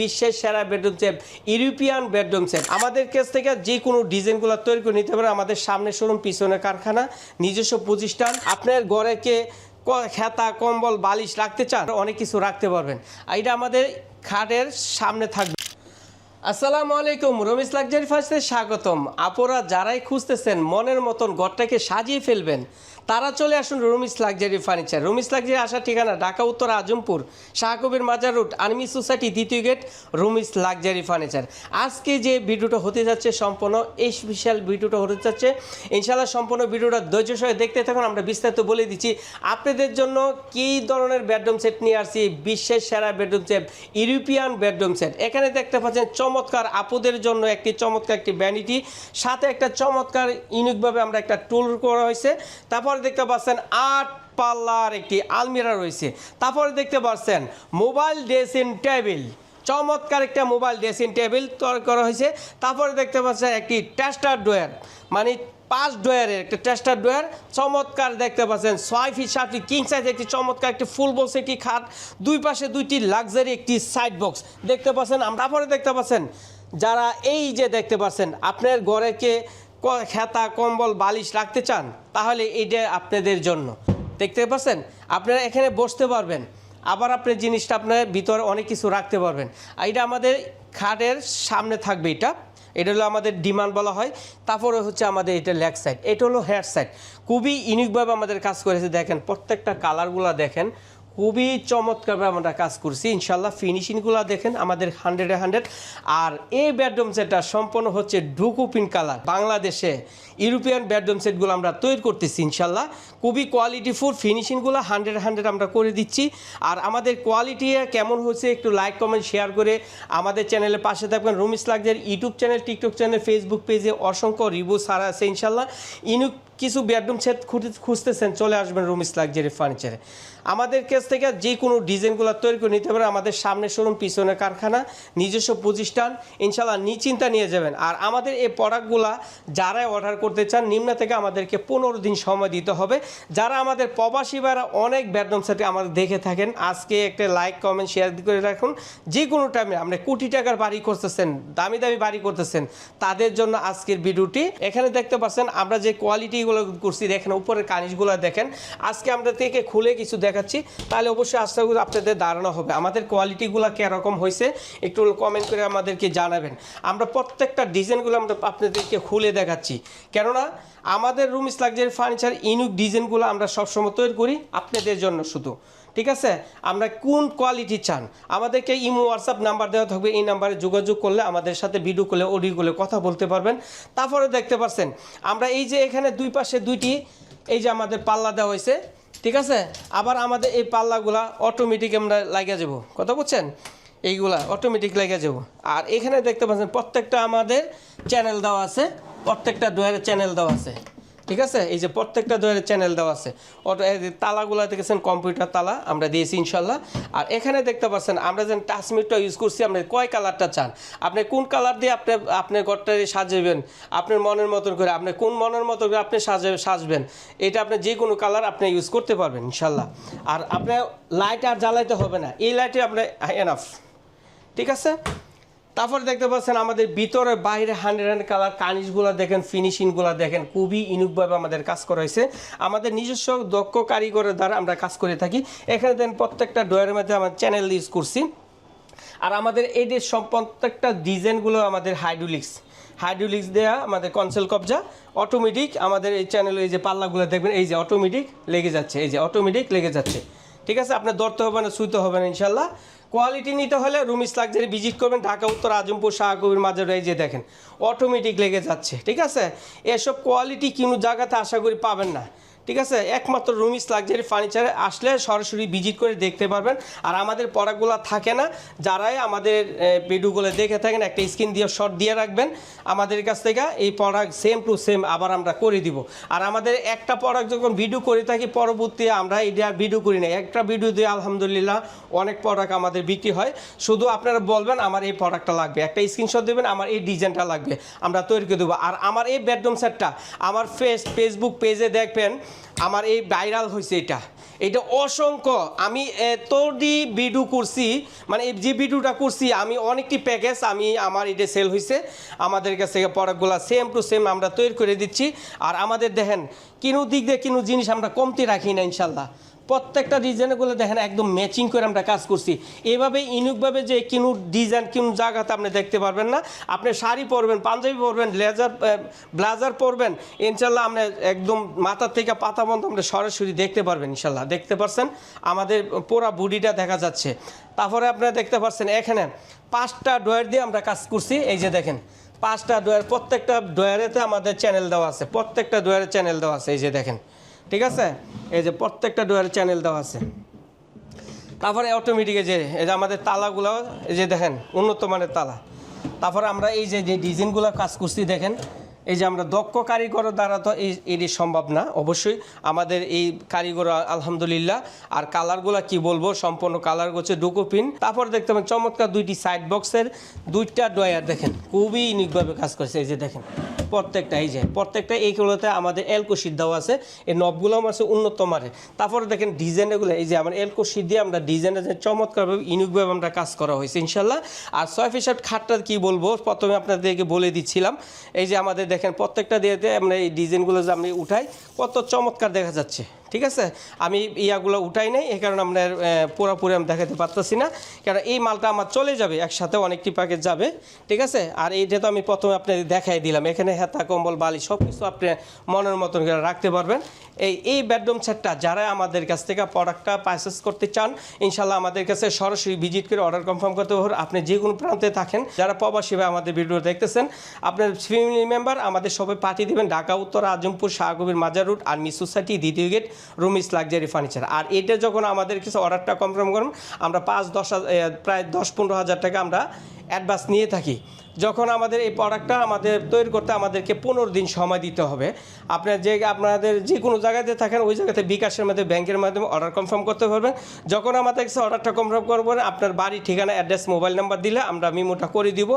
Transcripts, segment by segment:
বিশ্বের সেরা bedroom set, European bedroom set. আমাদের কাছ থেকে যে কোনো ডিজাইনগুলো তৈরি করে নিতে পারে আমাদের সামনে শোরুম, পিছনে কারখানা, নিজস্ব প্রতিষ্ঠান। আপনার গড়েকে খেতা, কম্বল, বালিশ রাখতে চান, অনেক কিছু রাখতে পারবেন। এটা আমাদের খাটের সামনে থাকবে। আসসালামু আলাইকুম রমিস লাক্সারি ফার্স্টে স্বাগতম। আপুরা যারাই খুঁজতেছেন, মনের মতন ঘরটাকে সাজিয়ে ফেলবেন, তারা চলে আসুন Rumi's luxury furniture. Rumi's luxury আসার ঠিকানা ঢাকা, উত্তর Azampur, Shahkabir Mazar route, army society, দ্বিতীয় গেট রুমিস লাক্সারি ফার্নিচার। আজকে যে ভিডিওটা হতে যাচ্ছে সম্পূর্ণ এই স্পেশাল ভিডিওটা হতে যাচ্ছে ইনশাল্লাহ সম্পূর্ণ ভিডিওটা ধৈর্য সহ দেখতে থাকুন, আমরা বিস্তারিত বলে দিচ্ছি, আপনাদের জন্য কী ধরনের বেডরুম সেট নিয়ে আসছি, বিশ্বের সেরা bedroom set, European bedroom set. এখানে দেখতে পাচ্ছেন চমৎকার আপুদের জন্য একটি চমৎকার একটি ব্যানিটি সাথে একটা চমৎকার ইউনিকভাবে আমরা একটা টুল করা হয়েছে। তারপরে দেখতে পাচ্ছেন আট পাল্লার একটি আলমিরা রয়েছে। তারপরে দেখতে পাচ্ছেন মোবাইল ড্রেসিং টেবিল, চমৎকার একটা মোবাইল ড্রেসিং টেবিল তৈরি করা হয়েছে। তারপরে দেখতে পাচ্ছেন একটি টেস্টার ডোয়ার মানে পাঁচ ডোয়ারের একটা টেস্টার ডোয়ার চমৎকার দেখতে পাচ্ছেন। ছয় ফিট সাত ফিট কিং সাইজ একটি চমৎকার একটি ফুল বক্স, একটি খাট, দুই পাশে দুইটি লাক্সারি একটি সাইড বক্স দেখতে পাচ্ছেন, আমরা তারপরে দেখতে পাচ্ছেন, যারা এই যে দেখতে পাচ্ছেন, আপনার ঘরেকে ক- খেতা, কম্বল, বালিশ রাখতে চান, তাহলে এইটা আপনাদের জন্য। দেখতে পাচ্ছেন, আপনারা এখানে বসতে পারবেন, আবার আপনি জিনিসটা আপনার ভিতরে অনেক কিছু রাখতে পারবেন। এটা আমাদের খাটের সামনে থাকবে এটা। এটা হলো আমাদের ডিমান্ড বলা হয়। তারপরে হচ্ছে আমাদের এটা লেগ সাইড। এটা হলো হেয়ার সাইড। খুবই ইউনিকভাবে আমাদের কাজ করেছে। দেখেন, প্রত্যেকটা কালারগুলো দেখেন খুবই চমৎকারভাবে আমরা কাজ করছি। ইনশাল্লাহ ফিনিশিংগুলো দেখেন, আমাদের হান্ড্রেডে হান্ড্রেড আর এই বেডরুম সেটটা সম্পূর্ণ হচ্ছে ডুকু পিন কালার বাংলাদেশে ইউরোপিয়ান বেডরুম সেটগুলো আমরা তৈরি করতেছি ইনশাল্লাহ খুবই কোয়ালিটিফুল ফিনিশিংগুলো হান্ড্রেড হান্ড্রেড আমরা করে দিচ্ছি। আর আমাদের কোয়ালিটি কেমন হচ্ছে একটু লাইক কমেন্ট শেয়ার করে আমাদের চ্যানেলের পাশে থাকবেন। Rumi's লাগজের YouTube channel TikTok channel Facebook পেজে অসংখ্য রিভিউ সারা আছে ইনশাল্লাহ ইনুক কিছু বেডরুম সেট খুঁজতেছেন, চলে আসবেন রুমিস লাক্সারি ফার্নিচারে আমাদের কাছ থেকে যে কোনো ডিজাইনগুলো তৈরি করে নিতে পারে আমাদের সামনে শোরুম পিছনে কারখানা, নিজস্ব প্রতিষ্ঠান ইনশাল্লাহ নিশ্চিন্তা নিয়ে যাবেন। আর আমাদের এই প্রোডাক্টগুলা যারাই অর্ডার করতে চান, নিম্ন থেকে আমাদেরকে পনেরো দিন সময় দিতে হবে। যারা আমাদের প্রবাসী ভাইরা অনেক বেডরুম সেটে আমাদের দেখে থাকেন, আজকে একটা লাইক কমেন্ট শেয়ার করে রাখুন। যে কোনো টাইমে আপনি কোটি টাকার বাড়ি করতেছেন, দামি দামি বাড়ি করতেছেন, তাদের জন্য আজকের ভিডিওটি এখানে দেখতে পাচ্ছেন। আমরা যে কোয়ালিটিগুলো করছি, দেখেন উপরের কানিজগুলো দেখেন। আজকে আমরা থেকে খুলে কিছু দেখাচ্ছি, তাহলে অবশ্যই আস্তে আস্তে আপনাদের ধারণা হবে। আমাদের কোয়ালিটিগুলো কীরকম হয়েছে, একটু কমেন্ট করে আমাদেরকে জানাবেন। আমরা প্রত্যেকটা ডিজাইনগুলো আমরা আপনাদেরকে খুলে দেখাচ্ছি। কেননা, আমাদের রুমিস লাক্সারি ফার্নিচার ইউনিক ডিজাইনগুলো আমরা সবসময় তৈরি করি আপনাদের জন্য শুধু। ঠিক আছে? আমরা কোন কোয়ালিটি চান? আমাদেরকে ইমো হোয়াটসঅ্যাপ নাম্বার দেওয়া থাকবে, এই নাম্বারে যোগাযোগ করলে আমাদের সাথে ভিডিও করলে অডিও করলে কথা বলতে পারবেন। তারপরে দেখতে পাচ্ছেন আমরা এই যে এখানে দুই পাশে দুইটি, এই যে আমাদের পাল্লা দেওয়া হয়েছে ঠিক আছে? আবার আমাদের এই পাল্লাগুলা অটোমেটিক আমরা লাগিয়ে যাব কথা বুঝছেন? এইগুলা অটোমেটিক লেগে যাব আর এখানে দেখতে পাচ্ছেন, প্রত্যেকটা আমাদের চ্যানেল দেওয়া আছে। প্রত্যেকটা দুয়ারে চ্যানেল দেওয়া আছে। ঠিক আছে? এই যে প্রত্যেকটা ডোয়ারের চ্যানেল দেওয়া আছে। অটো তালাগুলো দেখেছেন কম্পিউটার তালা, আমরা দিয়েছি ইনশাল্লাহ। আর এখানে দেখতে পাচ্ছেন, আমরা যেন টাচমিটটা ইউজ করছি, আপনি কয় কালারটা চান? আপনি কোন কালার দিয়ে আপনি আপনার ঘরটা সাজাবেন? আপনার মনের মতন করে, আপনি কোন মনের মতন করে আপনি সাজাবে সাজবেন? এটা আপনি যে কোনো কালার আপনি ইউজ করতে পারবেন, ইনশাল্লাহ। আর আপনার লাইট আর জ্বালাইতে হবে না। এই লাইটে আপনি এনাফ ঠিক আছে? তারপরে দেখতে পাচ্ছেন আমাদের ভিতরে বাইরে হান্ড্রেড হান্ড্রেড কালার কানিজগুলো দেখেন ফিনিশিংগুলো দেখেন, খুবই ইনুকভাবে আমাদের কাজ করা হয়েছে। আমাদের নিজস্ব দক্ষ কারিগরের দ্বারা আমরা কাজ করে থাকি। এখানে দেখেন প্রত্যেকটা ডোয়ারের মধ্যে আমার চ্যানেল ইউজ করছি। আর আমাদের এই যে সব প্রত্যেকটা ডিজাইনগুলো আমাদের হাইড্রোলিক্স হাইড্রোলিক্স দেওয়া আমাদের কনসেল কবজা অটোমেটিক আমাদের এই চ্যানেলে এই যে পাল্লাগুলো দেখবেন, এই যে অটোমেটিক লেগে যাচ্ছে, এই যে অটোমেটিক লেগে যাচ্ছে। ঠিক আছে? আপনার ধরতে হবে না, শুইতে হবে না, ইনশাল্লাহ। কোয়ালিটি নিতে হলে রুমিস লাক্সারি ভিজিট করবেন ঢাকা, উত্তর, আজমপুর, শাহকবির এই যে দেখেন অটোমেটিক লেগে যাচ্ছে, ঠিক আছে? এসব কোয়ালিটি কোনো জায়গাতে আশা করি পাবেন না। ঠিক আছে? একমাত্র রুমিস লাক্সারি ফার্নিচারে আসলে সরাসরি ভিজিট করে দেখতে পারবেন। আর আমাদের প্রোডাক্টগুলো থাকে না, যারাই আমাদের ভিডিওগুলো দেখে থাকেন, একটা স্ক্রিন দিয়ে শর্ট দিয়ে রাখবেন। আমাদের কাছ থেকে এই প্রোডাক্ট সেম টু সেম আবার আমরা করে দিব। আর আমাদের একটা প্রোডাক্ট যখন ভিডিও করে থাকি, পরবর্তী আমরা এটা ভিডিও করি না একটা ভিডিও দিয়ে আলহামদুলিল্লাহ অনেক প্রোডাক্ট আমাদের বিক্রি হয়। শুধু আপনারা বলবেন, আমার এই প্রোডাক্টটা লাগবে। একটা স্ক্রিনশট দেবেন, আমার এই ডিজাইনটা লাগবে। আমরা তৈরি করে দেবো। আর আমার এই বেডরুম সেটটা আমার ফেস ফেসবুক পেজে দেখবেন আমার এই ভাইরাল হয়েছে এটা। এটা অসংখ্য। আমি এতটি ভিডিও করছি মানে এই যে ভিডিওটা করছি, আমি অনেকটি প্যাকেজ আমি আমার এটা সেল হয়েছে আমাদের কাছে প্রোডাক্টগুলো সেম টু সেম আমরা তৈরি করে দিচ্ছি। আর আমাদের দেখেন, কিনু দিক দিয়ে কিনু জিনিস আমরা কমতি রাখি না, ইনশাল্লাহ। প্রত্যেকটা ডিজাইনগুলো দেখেন, একদম ম্যাচিং করে আমরা কাজ করছি। এভাবে ইনুকভাবে যে কিনু ডিজাইন কিনু জায়গাতে আপনি দেখতে পারবেন না। আপনি শাড়ি পরবেন, পাঞ্জাবি পরবেন লেজার ব্লাজার পরবেন, ইনশাল্লাহ আমরা একদম মাথার থেকে পাতা বন্ধ আমরা সরাসরি দেখতে পারবেন, ইনশাল্লাহ। দেখতে পারছেন? আমাদের পুরা বডিটা দেখা যাচ্ছে। তারপরে আপনারা দেখতে পাচ্ছেন এখানে পাঁচটা ডয়ার দিয়ে আমরা কাজ করছি। এই যে দেখেন, পাঁচটা ডয়ার প্রত্যেকটা ডয়ারেতে আমাদের চ্যানেল দেওয়া আছে। প্রত্যেকটা ডয়ারে চ্যানেল দেওয়া আছে। এই যে দেখেন ঠিক আছে? এই যে প্রত্যেকটা ডোয়ারে চ্যানেল দেওয়া আছে। তারপরে অটোমেটিক যে, এই যে আমাদের তালাগুলো, এই যে দেখেন, উন্নত মানের তালা। তারপরে আমরা এই যে যে ডিজাইনগুলো কাজ করছি, দেখেন এই যে আমরা দক্ষ কারিগর দ্বারা তো এটি সম্ভব না, অবশ্যই। আমাদের এই কারিগর আলহামদুলিল্লাহ। আর কালারগুলা কি বলব? সম্পূর্ণ কালার হচ্ছে ডুকোপিন। তারপর দেখতে পাবেন চমৎকার দুইটি সাইড বক্সের দুইটা ডয়ার দেখেন। খুবই ইউনিকভাবে কাজ করছে। এই যে দেখেন, প্রত্যেকটা, এই যে প্রত্যেকটা, এইগুলোতে আমাদের এলকো সিদ্ধাও আছে। এই নবগুলো আছে উন্নত মানের। তারপরে দেখেন ডিজাইনগুলো এই যে আমার এলকো সিদ্ধি আমরা ডিজাইনে যে চমৎকারভাবে ইউনিকভাবে আমরা কাজ করা হয়েছে, ইনশাল্লাহ। আর ছয় খাটটা কি বলব? প্রথমে আপনাদেরকে বলে দিচ্ছিলাম। এই যে আমাদের দেখেন প্রত্যেকটা দিয়ে আমরা এই ডিজাইনগুলো যে আমি উঠাই কত চমৎকার দেখা যাচ্ছে। ঠিক আছে? আমি ইয়াগুলো উঠাই নাই এই কারণে আহ, পুরোপুরি আমি দেখাতে পারতেছি না। কারণ এই মালটা আমার চলে যাবে একসাথে অনেকটি প্যাকেজ যাবে ঠিক আছে? আর এইটা তো আমি প্রথমে আপনাদের দেখাই দিলাম। এখানে হেতা কম্বল বালি সব কিছু আপনি মনের মতন করে রাখতে পারবেন। এই এই বেডরুম সেটটা যারা আমাদের কাছ থেকে প্রোডাক্টটা পারচেস করতে চান ইনশাল্লাহ আমাদের কাছে সরাসরি ভিজিট করে অর্ডার কনফার্ম করতে পারবেন। আপনি যে কোনো প্রান্তে থাকেন যারা প্রবাসী ভাই আমাদের ভিডিও দেখতেছেন আপনার ফ্যামিলি মেম্বার আমাদের সবাই পাঠিয়ে দেবেন। ঢাকা উত্তর Azampur Shahkabir Mazar route army society দ্বিতীয় গেট রুমিস লাক্সারি ফার্নিচার আর এটা যখন আমাদের কিছু অর্ডারটা কনফার্ম করুন, আমরা পাঁচ, দশ প্রায় দশ, পনেরো হাজার টাকা আমরা অ্যাডভান্স নিয়ে থাকি। যখন আমাদের এই প্রোডাক্টটা আমাদের তৈরি করতে আমাদেরকে পনেরো দিন সময় দিতে হবে। আপনার যে, আপনাদের যে কোনো জায়গাতে থাকেন, ওই জায়গাতে বিকাশের মাধ্যমে, ব্যাংকের মাধ্যমে অর্ডার কনফার্ম করতে পারবেন। যখন আমাদের কাছে অর্ডারটা কনফার্ম করবেন, আপনার বাড়ি, ঠিকানা অ্যাড্রেস মোবাইল নাম্বার দিলে আমরা মিমোটা করে দিব।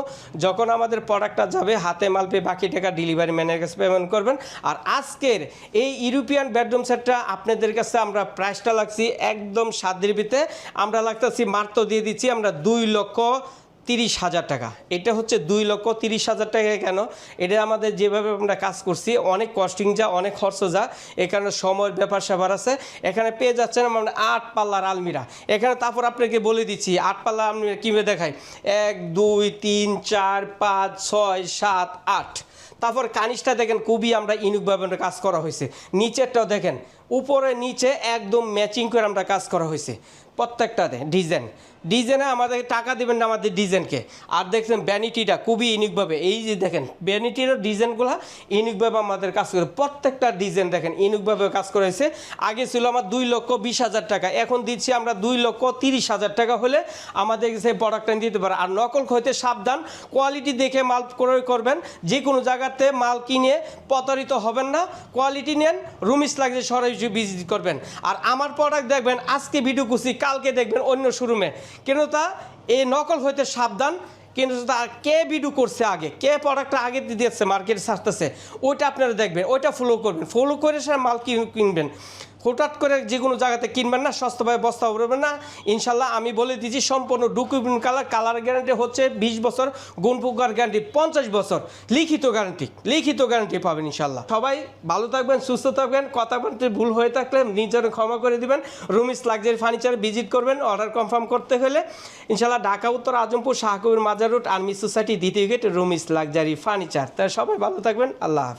যখন আমাদের প্রোডাক্টটা যাবে, হাতে মাল পেয়ে বাকি টাকা ডেলিভারি ম্যানের কাছে পেমেন্ট করবেন। আর আজকের এই ইউরোপিয়ান বেডরুম সেটটা আপনাদের কাছে আমরা প্রাইসটা লাগছি একদম ভিতরে আমরা লাগতেছি মাত্র দিয়ে দিচ্ছি আমরা দুই লক্ষ তিরিশ হাজার টাকা। এটা হচ্ছে দুই লক্ষ তিরিশ হাজার টাকা কেন? এটা আমাদের যেভাবে আমরা কাজ করছি, অনেক কস্টিং যা, অনেক খরচ যা এখানে সময়ের ব্যাপার স্যাপার আছে। এখানে পেয়ে যাচ্ছেন আমরা আট পাল্লার আলমিরা। এখানে তারপর আপনাকে বলে দিচ্ছি, আট পাল্লা আলমিরা কীভাবে দেখায় এক, দুই, তিন, চার, পাঁচ, ছয়, সাত, আট। তারপর কানিসটা দেখেন খুবই আমরা ইউনিকভাবে আমরা কাজ করা হয়েছে। নিচেরটাও দেখেন, উপরে, নিচে একদম ম্যাচিং করে আমরা কাজ করা হয়েছে। প্রত্যেকটাতে ডিজাইন। ডিজাইনে আমাদের টাকা দেবেন না আমাদের ডিজাইনকে। আর দেখছেন ব্যানিটিটা খুবই ইউনিকভাবে এই যে দেখেন ব্যানিটিরও ডিজাইনগুলো ইউনিকভাবে আমাদের কাজ করে, প্রত্যেকটা ডিজাইন দেখেন ইউনিকভাবে কাজ করেছে আগে ছিল আমার দুই লক্ষ বিশ হাজার টাকা, এখন দিচ্ছি আমরা দুই লক্ষ তিরিশ হাজার টাকা হলে আমাদের সেই প্রোডাক্টটা দিতে পারে। আর নকল হইতে সাবধান কোয়ালিটি দেখে মাল ক্রয় করবেন যে কোনো জায়গাতে মাল কিনে প্রতারিত হবেন না। কোয়ালিটি নেন রুমিস লাগলে সরাসরি ভিজিট করবেন। আর আমার প্রোডাক্ট দেখবেন, আজকে ভিডিও করছি কালকে দেখবেন অন্য শোরুমে। কেন তা এই নকল হইতে সাবধান, কিন্তু তার কে বিডু করছে আগে, কে প্রোডাক্টটা আগে দিয়ে দিচ্ছে মার্কেটে ছাড়তেছে, ওইটা আপনারা দেখবেন, ওইটা ফলো করবেন। ফলো করে সে মাল কিন- কিনবেন। হঠাৎ করে যে কোনো জায়গাতে কিনবেন না, সস্তাভাবে বস্তা উঠবেন না। ইনশাল্লাহ আমি বলে দিচ্ছি সম্পূর্ণ ডকুমেন্ট কালার কালার গ্যারান্টি হচ্ছে বিশ বছর গুণপুকার গ্যারান্টি, পঞ্চাশ বছর। লিখিত গ্যারান্টি লিখিত গ্যারান্টি পাবেন ইনশাল্লাহ। সবাই ভালো থাকবেন, সুস্থ থাকবেন, কথা বলতে ভুল হয়ে থাকলে নিজের ক্ষমা করে দিবেন। রুমিস লাক্সারি ফার্নিচার ভিজিট করবেন, অর্ডার কনফার্ম করতে হলে। ইনশাল্লাহ ঢাকা, উত্তর Azampur, Shahkabir, Mazar road, army society, দ্বিতীয় গেট, রুমিস লাক্সারি ফার্নিচার। তাই সবাই ভালো থাকবেন, আল্লাহ